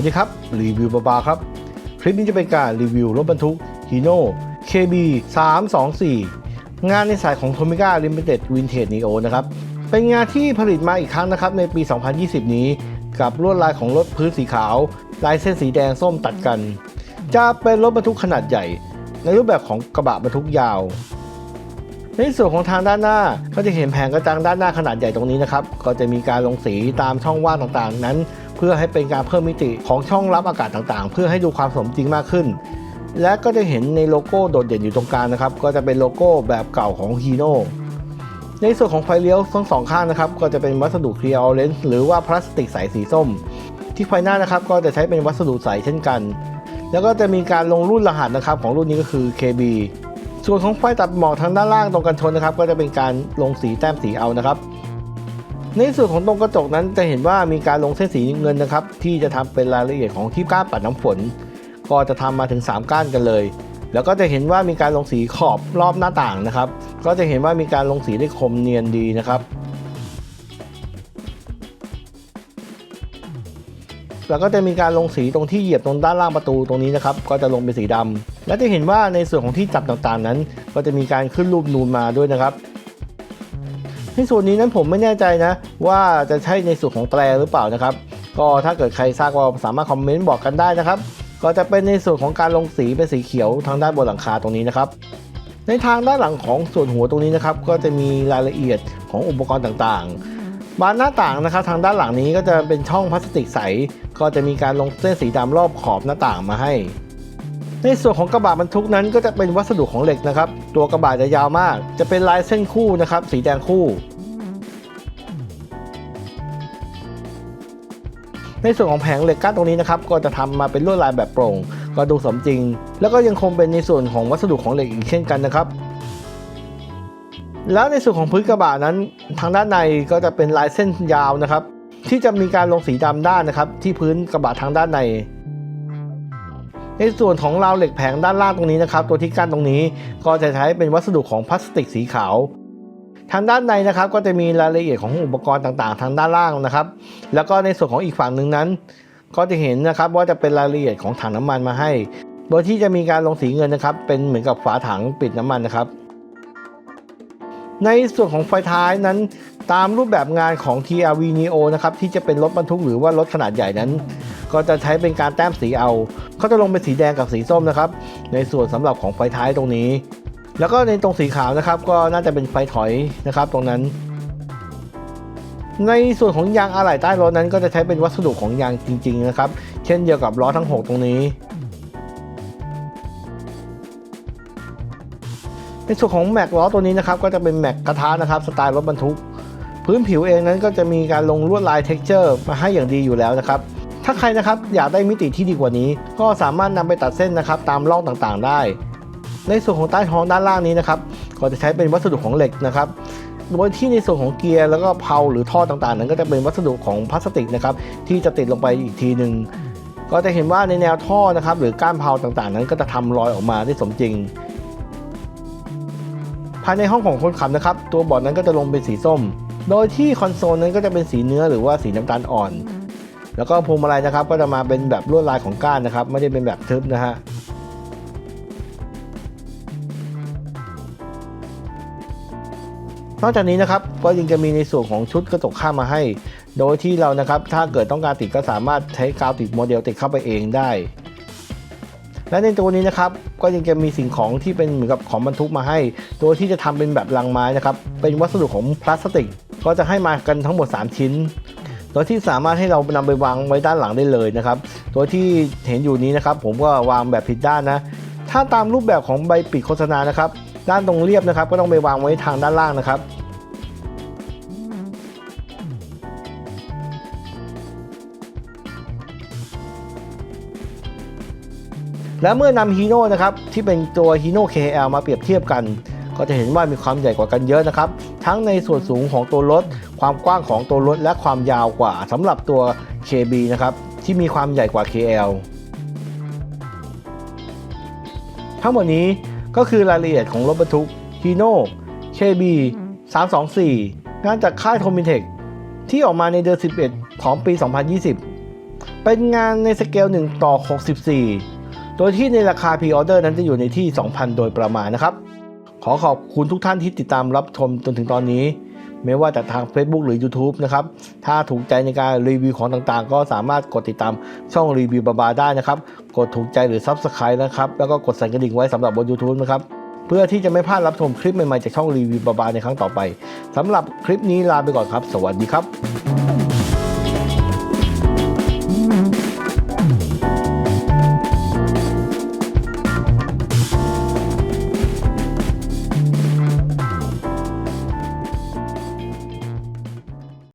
วัสดีครับ รีวิวบาบาครับ คลิปนี้จะเป็นการรีวิวรถบรรทุก Hino KB 324 งานในสายของ Tomica Limited Vintage Neo นะครับ เป็นงานที่ผลิตมาอีกครั้งนะครับในปี 2020 นี้ กับลวดลายของรถพื้นสีขาว ลายเส้นสีแดงส้มตัดกัน จะเป็นรถบรรทุกขนาดใหญ่ ในรูปแบบของกระบะบรรทุกยาว ในส่วนของทางด้านหน้าก็จะเห็นแผงกระจังด้านหน้าขนาดใหญ่ตรงนี้นะครับ ก็จะมีการลงสีตามช่องว่างต่างๆ นั้น เพื่อให้เป็นการเพิ่มมิติของช่องรับอากาศต่างๆ เพื่อให้ดูความสมจริงมากขึ้น และก็จะเห็นในโลโก้โดดเด่นอยู่ตรงกลางนะครับ ก็จะเป็นโลโก้แบบเก่าของฮีโน่ในส่วนของไฟเลี้ยวทั้งสองข้างนะครับ ก็จะเป็นวัสดุเคลียร์ออเรนจ์หรือว่าพลาสติกใสสีส้ม ที่ไฟหน้านะครับ ก็จะใช้เป็นวัสดุใสเช่นกัน แล้วก็จะมีการลงรุ่นรหัสนะครับของรุ่นนี้ก็คือ KB ส่วนของไฟตัดหมอกทางด้านล่างตรงกันชนนะครับ ก็จะเป็นการลงสีแต้มสีเอานะครับ ในส่วนของตรงกระจกนั้นจะเห็นว่ามีการลงเส้นสีเงินนะครับ ที่จะทำเป็นรายละเอียดของที่ก้านปัดน้ำฝน ก็จะทำมาถึง 3 ก้านกันเลย แล้วก็จะเห็นว่ามีการลงสีขอบรอบหน้าต่างนะครับ ก็จะเห็นว่ามีการลงสีได้คมเนียนดีนะครับแล้วก็จะมีการลงสีตรงที่เหยียบตรงด้านล่างประตูตรงนี้นะครับ ก็จะลงเป็นสีดำและจะเห็นว่าในส่วนของที่จับต่างๆนั้น ก็จะมีการขึ้นรูปนูนมาด้วยนะครับ ในส่วนนี้นั้นผมไม่แน่ใจนะ ว่าจะใช่ในส่วนของแตรหรือเปล่านะครับ ก็ถ้าเกิดใครทราบก็สามารถคอมเมนต์บอกกันได้นะครับ ก็จะเป็นในส่วนของการลงสีเป็นสีเขียวทางด้านบนหลังคาตรงนี้นะครับ ในทางด้านหลังของส่วนหัวตรงนี้นะครับ ก็จะมีรายละเอียดของอุปกรณ์ต่างๆ บานหน้าต่างนะครับ ทางด้านหลังนี้ก็จะเป็นช่องพลาสติกใส ก็จะมีการลงเส้นสีดำรอบขอบหน้าต่างมาให้ ในส่วนของกระบะบรรทุกนั้นก็จะเป็นวัสดุของเหล็กนะครับ ตัวกระบะจะยาวมาก จะเป็นลายเส้นคู่นะครับ สีแดงคู่ ในส่วนของแผงเหล็กกั้นตรงนี้นะครับ ก็จะทำมาเป็นลวดลายแบบโปร่ง ก็ดูสมจริง แล้วก็ยังคงเป็นในส่วนของวัสดุของเหล็กอีกเช่นกันนะครับแล้วในส่วนของพื้นกระบะนั้น ทางด้านในก็จะเป็นลายเส้นยาวนะครับ ที่จะมีการลงสีดำด้านนะครับ ที่พื้นกระบะทางด้านใน ในส่วนของราวเหล็กแผงด้านล่างตรงนี้นะครับ ตัวที่กั้นตรงนี้ก็จะใช้เป็นวัสดุของพลาสติกสีขาว ทางด้านในนะครับก็จะมีรายละเอียดของอุปกรณ์ต่างๆ ทางด้านล่างนะครับ แล้วก็ในส่วนของอีกฝั่งหนึ่งนั้น ก็จะเห็นนะครับว่าจะเป็นรายละเอียดของถังน้ำมันมาให้ โดยที่จะมีการลงสีเงินนะครับ เป็นเหมือนกับฝาถังปิดน้ำมันนะครับ ในส่วนของไฟท้ายนั้น ตามรูปแบบงานของ TRV Neo นะครับที่จะเป็นรถบรรทุกหรือว่ารถขนาดใหญ่นั้น ก็จะใช้เป็นการแต้มสีเอา เขาจะลงเป็นสีแดงกับสีส้มนะครับ ในส่วนสำหรับของไฟท้ายตรงนี้ แล้วก็ในตรงสีขาวนะครับ ก็น่าจะเป็นไฟถอยนะครับ ตรงนั้น ในส่วนของยางอะไหล่ใต้รถนั้น ก็จะใช้เป็นวัสดุของยางจริง ๆ นะครับ เช่นเดียวกับล้อทั้ง 6 ตรงนี้ในส่วนของแม็กล้อตัวนี้นะครับก็จะเป็นแม็กกระทะนะครับสไตล์รถบรรทุก พื้นผิวเองนั้นก็จะมีการลงลวดลายเท็กเจอร์มาให้อย่างดีอยู่แล้วนะครับ ถ้าใครนะครับอยากได้มิติที่ดีกว่านี้ ก็สามารถนำไปตัดเส้นนะครับตามร่องต่างๆ ได้ ในส่วนของใต้ท้องด้านล่างนี้นะครับก็จะใช้เป็นวัสดุของเหล็กนะครับโดยที่ในส่วนของเกียร์แล้วก็เพลาหรือท่อต่างๆ นั้นก็จะเป็นวัสดุของพลาสติกนะครับที่จะติดลงไปอีกทีหนึ่งก็จะเห็นว่าในแนวท่อนะครับหรือก้านเพลาต่างๆ นั้นก็จะทำรอยออกมาได้สมจริง ภายในห้องของคนขับนะครับ ตัวบอร์ดนั้นก็จะลงเป็นสีส้ม โดยที่คอนโซลนั้นก็จะเป็นสีเนื้อหรือว่าสีน้ำตาลอ่อน แล้วก็พวงมาลัยนะครับก็จะมาเป็นแบบลวดลายของก้านนะครับ ไม่ได้เป็นแบบทึบนะฮะนอกจากนี้นะครับก็ยังจะมีในส่วนของชุดกระจกข้างมาให้ โดยที่เรานะครับถ้าเกิดต้องการติดก็สามารถใช้กาวติดโมเดลติดเข้าไปเองได้ และในตัวนี้นะครับก็ยังจะมีสิ่งของที่เป็นเหมือนกับของบรรทุกมาให้ โดยที่จะทำเป็นแบบลังไม้นะครับเป็นวัสดุของพลาสติก ก็จะให้มากันทั้งหมด 3 ชิ้น โดยที่สามารถให้เรานำไปวางไว้ด้านหลังได้เลยนะครับโดยที่เห็นอยู่นี้นะครับ ผมก็วางแบบผิดด้านนะ ถ้าตามรูปแบบของใบปิดโฆษณานะครับ ด้านตรงเรียบนะครับ ก็ต้องไปวางไว้ทางด้านล่างนะครับและเมื่อนำฮีโน่นะครับที่เป็นตัวฮีโน่ KL มาเปรียบเทียบกัน ก็จะเห็นว่ามีความใหญ่กว่ากันเยอะนะครับ ทั้งในส่วนสูงของตัวรถ ความกว้างของตัวรถ และความยาวกว่าสำหรับตัว KB นะครับ ที่มีความใหญ่กว่า KL ทั้งหมดนี้ก็คือรายละเอียดของรถบรรทุก Hino KB 324 งานจากค่ายโทมินเทคที่ออกมาในเดือน 11 ของปี 2020 เป็นงานในสเกล 1 ต่อ 64 โดยที่ในราคาพ r ออเดอร์นั้นจะอยู่ในที่ 2,000 โดยประมาณนะครับ ขอขอบคุณทุกท่านที่ติดตามรับชมจนถึงตอนนี้ ไม่ว่าจากทาง Facebook หรือ YouTube นะครับ ถ้าถูกใจในการรีวิวของต่างๆ ก็สามารถกดติดตามช่องรีวิวบาบาได้นะครับ กดถูกใจหรือ Subscribe นะครับ แล้วก็กดสั่นกระดิ่งไว้สำหรับบน YouTube นะครับเพื่อที่จะไม่พลาดรับชมคลิปใหม่ๆจากช่องรีวิวบาบาในครั้งต่อไปสำหรับคลิปนี้ลาไปก่อนครับ สวัสดีครับ